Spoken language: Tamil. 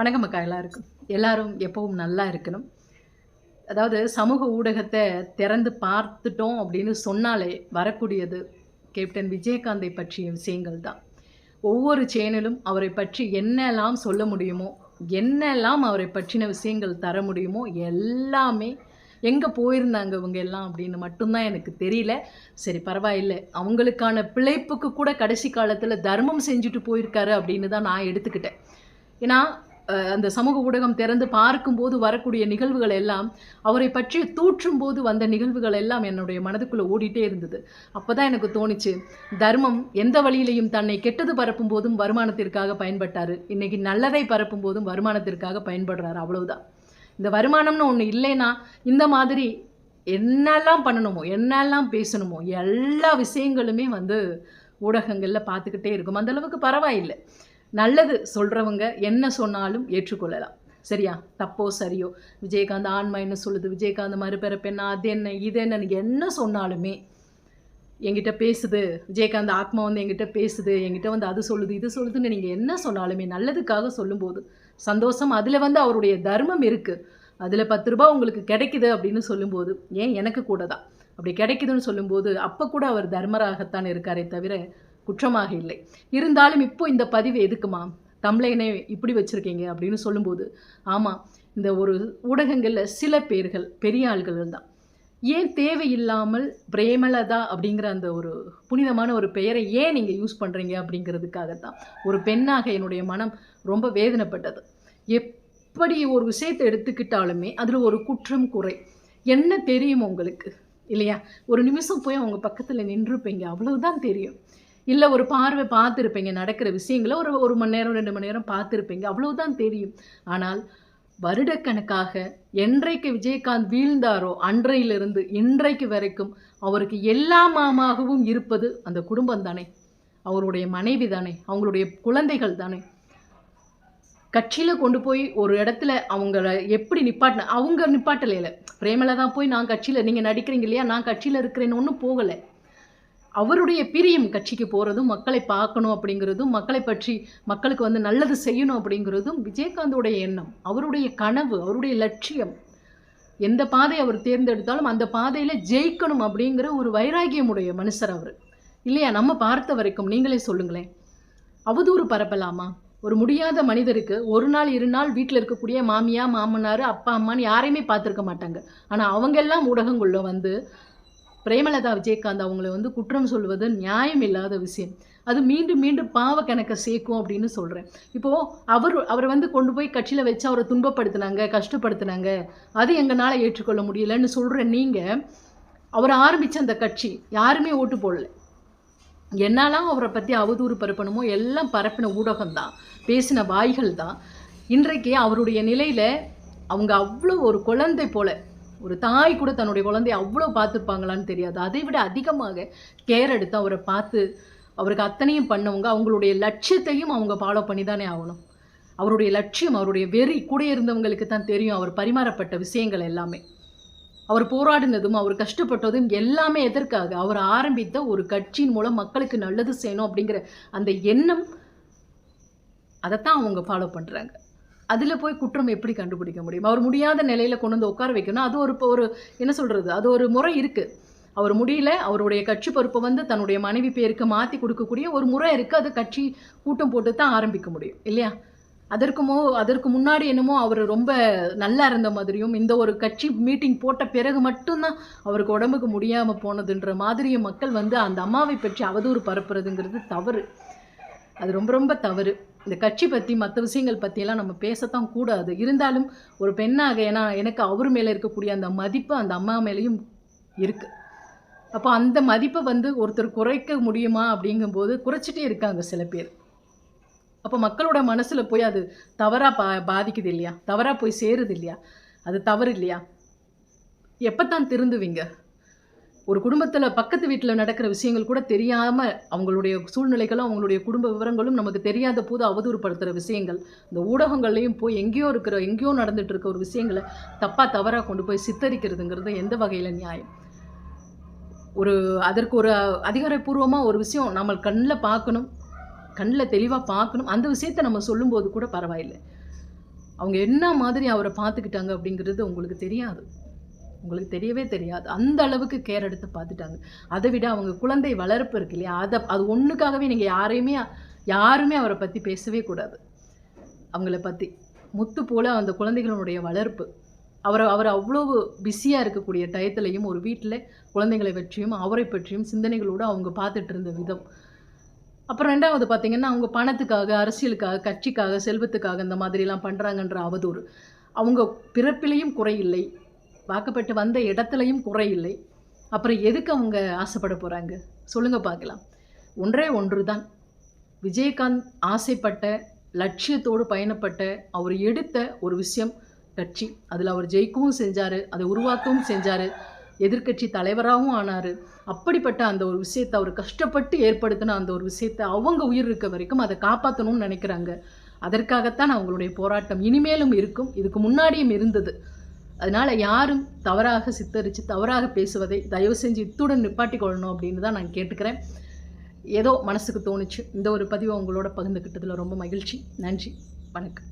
வணக்கம் அக்கா எல்லாருக்கும். எல்லாரும் எப்பவும் நல்லா இருக்கணும். அதாவது சமூக ஊடகத்தை திறந்து பார்த்துட்டோம் அப்படின்னு சொன்னாலே வரக்கூடியது கேப்டன் விஜயகாந்தை பற்றிய விஷயங்கள் தான் ஒவ்வொரு சேனலும் அவரை பற்றி என்னெல்லாம் சொல்ல முடியுமோ என்னெல்லாம் அவரை பற்றின விஷயங்கள் தர முடியுமோ எல்லாமே எங்கே போயிருந்தாங்க இவங்க எல்லாம் அப்படின்னு மட்டும்தான் எனக்கு தெரியல. சரி பரவாயில்லை. அவங்களுக்கான பிழைப்புக்கு கூட கடைசி காலத்தில் தர்மம் செஞ்சுட்டு போயிருக்காரு அப்படின்னு தான் நான் எடுத்துக்கிட்டேன். ஏன்னா அந்த சமூக ஊடகம் திறந்து பார்க்கும்போது வரக்கூடிய நிகழ்வுகள் எல்லாம் அவரை பற்றி தூற்றும் போது வந்த நிகழ்வுகள் எல்லாம் என்னுடைய மனதுக்குள்ளே ஓடிட்டே இருந்தது. அப்போ தான் எனக்கு தோணுச்சு தர்மம் எந்த வழியிலையும் தன்னை கெட்டது பரப்பும் போதும் வருமானத்திற்காக பயன்பட்டார். இன்னைக்கு நல்லதை பரப்பும் போதும் வருமானத்திற்காக பயன்படுறாரு அவ்வளவுதான். இந்த வருமானம்னு ஒன்று இல்லைன்னா இந்த மாதிரி என்னெல்லாம் பண்ணணுமோ என்னெல்லாம் பேசணுமோ எல்லா விஷயங்களுமே வந்து ஊடகங்களில் பார்த்துக்கிட்டே இருக்கும். அந்தளவுக்கு பரவாயில்லை. நல்லது சொல்கிறவங்க என்ன சொன்னாலும் ஏற்றுக்கொள்ளலாம். சரியா? தப்போ சரியோ? விஜயகாந்த் ஆன்மா என்ன சொல்லுது? விஜயகாந்த் மறுபிறப்பென்ன அது என்ன இது என்னன்னு என்ன சொன்னாலுமே என்கிட்ட பேசுது. விஜயகாந்த் ஆத்மா வந்து என்கிட்ட பேசுது. என்கிட்ட வந்து அது சொல்லுது இது சொல்லுதுன்னு நீங்கள் என்ன சொன்னாலுமே நல்லதுக்காக சொல்லும்போது சந்தோஷம். அதில் வந்து அவருடைய தர்மம் இருக்குது அதில் பத்து ரூபா உங்களுக்கு கிடைக்குது அப்படின்னு சொல்லும்போது ஏன் எனக்கு கூட தான்? அப்படி கிடைக்குதுன்னு சொல்லும்போது அப்போ கூட அவர் தர்மராகத்தான் இருக்காரே தவிர குற்றமாக இல்லை. இருந்தாலும் இப்போ இந்த பதிவு எதுக்குமா? தம்ளைனே இப்படி வச்சுருக்கீங்க அப்படின்னு சொல்லும்போது ஆமாம் இந்த ஒரு ஊடகங்களில் சில பேர்கள் பெரிய ஆள்கள் தான். ஏன் தேவையில்லாமல் பிரேமலதா அப்படிங்கிற அந்த ஒரு புனிதமான ஒரு பெயரை ஏன் நீங்கள் யூஸ் பண்ணுறீங்க அப்படிங்கிறதுக்காக தான் ஒரு பெண்ணாக என்னுடைய மனம் ரொம்ப வேதனைப்பட்டது. எப்படி ஒரு விஷயத்தை எடுத்துக்கிட்டாலுமே அதில் ஒரு குற்றம் குறை. என்ன தெரியும் உங்களுக்கு? இல்லையா? ஒரு நிமிஷம் போய் அவங்க பக்கத்தில் நின்றுப்பீங்க அவ்வளவுதான் தெரியும். இல்லை ஒரு பார்வை பார்த்துருப்பீங்க நடக்கிற விஷயங்களை ஒரு ஒரு மணி நேரம் ரெண்டு மணி நேரம் பார்த்துருப்பீங்க அவ்வளோதான் தெரியும். ஆனால் வருடக்கணக்காக என்றைக்கு விஜயகாந்த் வீழ்ந்தாரோ அன்றையிலிருந்து இன்றைக்கு வரைக்கும் அவருக்கு எல்லாமாகவும் இருப்பது அந்த குடும்பம் தானே. அவருடைய மனைவி தானே அவங்களுடைய குழந்தைகள் தானே. கட்சியில் கொண்டு போய் ஒரு இடத்துல அவங்கள எப்படி நிப்பாட்டின அவங்க நிப்பாட்டலையில. பிரேமலா தான் போய் நான் கட்சியில் நீங்கள் நடிக்கிறீங்க இல்லையா? நான் கட்சியில் இருக்கிறேன்னு ஒன்றும் போகலை. அவருடைய பிரியம் கட்சிக்கு போகிறதும் மக்களை பார்க்கணும் அப்படிங்கிறதும் மக்களை பற்றி மக்களுக்கு வந்து நல்லது செய்யணும் அப்படிங்கிறதும் விஜயகாந்தோடைய எண்ணம். அவருடைய கனவு அவருடைய லட்சியம். எந்த பாதை அவர் தேர்ந்தெடுத்தாலும் அந்த பாதையில் ஜெயிக்கணும் அப்படிங்கிற ஒரு வைராகியமுடைய மனுஷர் அவர். இல்லையா? நம்ம பார்த்த வரைக்கும் நீங்களே சொல்லுங்களேன். அவதூறு பரப்பலாமா? ஒரு முடியாத மனிதருக்கு ஒரு நாள் இரு நாள் வீட்டில் இருக்கக்கூடிய மாமியா மாமனார் அப்பா அம்மான்னு யாரையுமே பார்த்துருக்க மாட்டாங்க. ஆனால் அவங்கெல்லாம் ஊடகங்களில் வந்து பிரேமலதா விஜயகாந்த் அவங்கள வந்து குற்றம் சொல்வது நியாயம் இல்லாத விஷயம். அது மீண்டும் மீண்டும் பாவ கணக்கை சேர்க்கும் அப்படின்னு சொல்கிறேன் இப்போது அவர் அவரை வந்து கொண்டு போய் கட்சியில் வச்சு அவரை துன்பப்படுத்தினாங்க கஷ்டப்படுத்தினாங்க. அது எங்களால் ஏற்றுக்கொள்ள முடியலன்னு சொல்கிற நீங்கள் அவர் ஆரம்பித்த அந்த கட்சி யாருமே ஓட்டு போடல. என்னெல்லாம் அவரை பற்றி அவதூறு பரப்பணுமோ எல்லாம் பரப்பின ஊடகம் தான் பேசின வாய்கள் தான். இன்றைக்கு அவருடைய நிலையில் அவங்க அவ்வளோ ஒரு குழந்தை போல ஒரு தாய் கூட தன்னுடைய குழந்தைய அவ்வளோ பார்த்துப்பாங்களான்னு தெரியாது. அதை விட அதிகமாக கேர் எடுத்து அவரை பார்த்து அவருக்கு அத்தனையும் பண்ணவங்க அவங்களுடைய லட்சியத்தையும் அவங்க ஃபாலோ பண்ணி தானே ஆகணும். அவருடைய லட்சியம் அவருடைய வெறி கூட இருந்தவங்களுக்கு தான் தெரியும் அவர் பரிமாறப்பட்ட விஷயங்கள் எல்லாமே. அவர் போராடினதும் அவர் கஷ்டப்பட்டதும் எல்லாமே எதற்காக? அவர் ஆரம்பித்த ஒரு கட்சியின் மூலம் மக்களுக்கு நல்லது செய்யணும் அப்படிங்கிற அந்த எண்ணம் அதைத்தான் அவங்க ஃபாலோ பண்ணுறாங்க அதில் போய் குற்றம் எப்படி கண்டுபிடிக்க முடியும்? அவர் முடியாத நிலையில் கொண்டு வந்து உட்கார வைக்கணும். அது ஒரு இப்போ ஒரு என்ன சொல்கிறது அது ஒரு முறை இருக்குது அவர் முடியல அவருடைய கட்சி பொறுப்பை வந்து தன்னுடைய மனைவி பேருக்கு மாற்றி கொடுக்கக்கூடிய ஒரு முறை இருக்குது அது கட்சி கூட்டம் போட்டு தான் ஆரம்பிக்க முடியும். இல்லையா? அதற்குமோ அதற்கு முன்னாடி என்னமோ அவர் ரொம்ப நல்லா இருந்த மாதிரியும் இந்த ஒரு கட்சி மீட்டிங் போட்ட பிறகு மட்டும்தான் அவருக்கு உடம்புக்கு முடியாமல் போனதுன்ற மாதிரியும் மக்கள் வந்து அந்த அம்மாவை பற்றி அவதூறு பரப்புறதுங்கிறது தவறு. அது ரொம்ப ரொம்ப தவறு. இந்த கட்சி பற்றி மற்ற விஷயங்கள் பற்றியெல்லாம் நம்ம பேசத்தான் கூடாது. இருந்தாலும் ஒரு பெண்ணாக ஏன்னா எனக்கு அவர் மேலே இருக்கக்கூடிய அந்த மதிப்பு அந்த அம்மா மேலேயும் இருக்குது அப்போ அந்த மதிப்பை வந்து ஒருத்தர் குறைக்க முடியுமா அப்படிங்கும்போது குறைச்சிட்டே இருக்காங்க சில பேர். அப்போ மக்களோட மனசில் போய் அது தவறாக பா பாதிக்குது இல்லையா? தவறாக போய் சேருது இல்லையா? அது தவறு இல்லையா? எப்போ தான் திருந்துவீங்க? ஒரு குடும்பத்தில் பக்கத்து வீட்டில் நடக்கிற விஷயங்கள் கூட தெரியாமல் அவங்களுடைய சூழ்நிலைகளும் அவங்களுடைய குடும்ப விவரங்களும் நமக்கு தெரியாத போது அவதூறுப்படுத்துகிற விஷயங்கள். இந்த ஊடகங்கள்லையும் போய் எங்கேயோ இருக்கிற எங்கேயோ நடந்துட்டு இருக்க ஒரு விஷயங்களை தப்பாக தவறாக கொண்டு போய் சித்தரிக்கிறதுங்கிறது எந்த வகையில் நியாயம்? ஒரு அதற்கு ஒரு அதிகாரப்பூர்வமாக ஒரு விஷயம் நம்ம கண்ணில் பார்க்கணும் கண்ணில் தெளிவாக பார்க்கணும். அந்த விஷயத்தை நம்ம சொல்லும்போது கூட பரவாயில்லை. அவங்க என்ன மாதிரி அவரை பார்த்துக்கிட்டாங்க அப்படிங்கிறது உங்களுக்கு தெரியாது. உங்களுக்கு தெரியவே தெரியாது. அந்த அளவுக்கு கேர் எடுத்து பார்த்துட்டாங்க. அதை விட அவங்க குழந்தை வளர்ப்பு இருக்கு இல்லையா? அதை அது ஒன்றுக்காகவே நீங்கள் யாரையுமே யாருமே அவரை பற்றி பேசவே கூடாது. அவங்கள பற்றி முத்து போல அந்த குழந்தைகளுடைய வளர்ப்பு. அவரை அவர் அவ்வளோ பிஸியாக இருக்கக்கூடிய டயத்துலையும் ஒரு வீட்டில் குழந்தைகளை பற்றியும் அவரை பற்றியும் சிந்தனைகளோடு அவங்க பார்த்துட்டு இருந்த விதம். அப்புறம் ரெண்டாவது பார்த்திங்கன்னா அவங்க பணத்துக்காக அரசியலுக்காக கட்சிக்காக செல்வத்துக்காக இந்த மாதிரிலாம் பண்ணுறாங்கன்ற அவதூறு. அவங்க பிறப்பிலையும் குறையில்லை. வாக்கப்பட்டு வந்த இடத்துலையும் குறையில்லை. அப்புறம் எதுக்கு அவங்க ஆசைப்பட போகிறாங்க சொல்லுங்கள் பார்க்கலாம். ஒன்றே ஒன்று தான் விஜயகாந்த் ஆசைப்பட்ட லட்சியத்தோடு பயணப்பட்ட அவர் எடுத்த ஒரு விஷயம் கட்சி. அதில் அவர் ஜெயிக்கவும் செஞ்சார் அதை உருவாக்கவும் செஞ்சார் எதிர்க்கட்சி தலைவராகவும் ஆனார். அப்படிப்பட்ட அந்த ஒரு விஷயத்தை அவர் கஷ்டப்பட்டு ஏற்படுத்தின அந்த ஒரு விஷயத்தை அவங்க உயிர் இருக்க வரைக்கும் அதை காப்பாற்றணும்னு நினைக்கிறாங்க. அதற்காகத்தான் அவங்களுடைய போராட்டம் இனிமேலும் இருக்கும். இதுக்கு முன்னாடியும் இருந்தது. அதனால் யாரும் தவறாக சித்தரித்து தவறாக பேசுவதை தயவு செஞ்சு இத்துடன் நிப்பாட்டி கொள்ளணும் அப்படின்னு தான் நான் கேட்டுக்கிறேன். ஏதோ மனசுக்கு தோணுச்சு. இந்த ஒரு பதிவை உங்களோட பகிர்ந்துக்கிட்டதில் ரொம்ப மகிழ்ச்சி. நன்றி. வணக்கம்.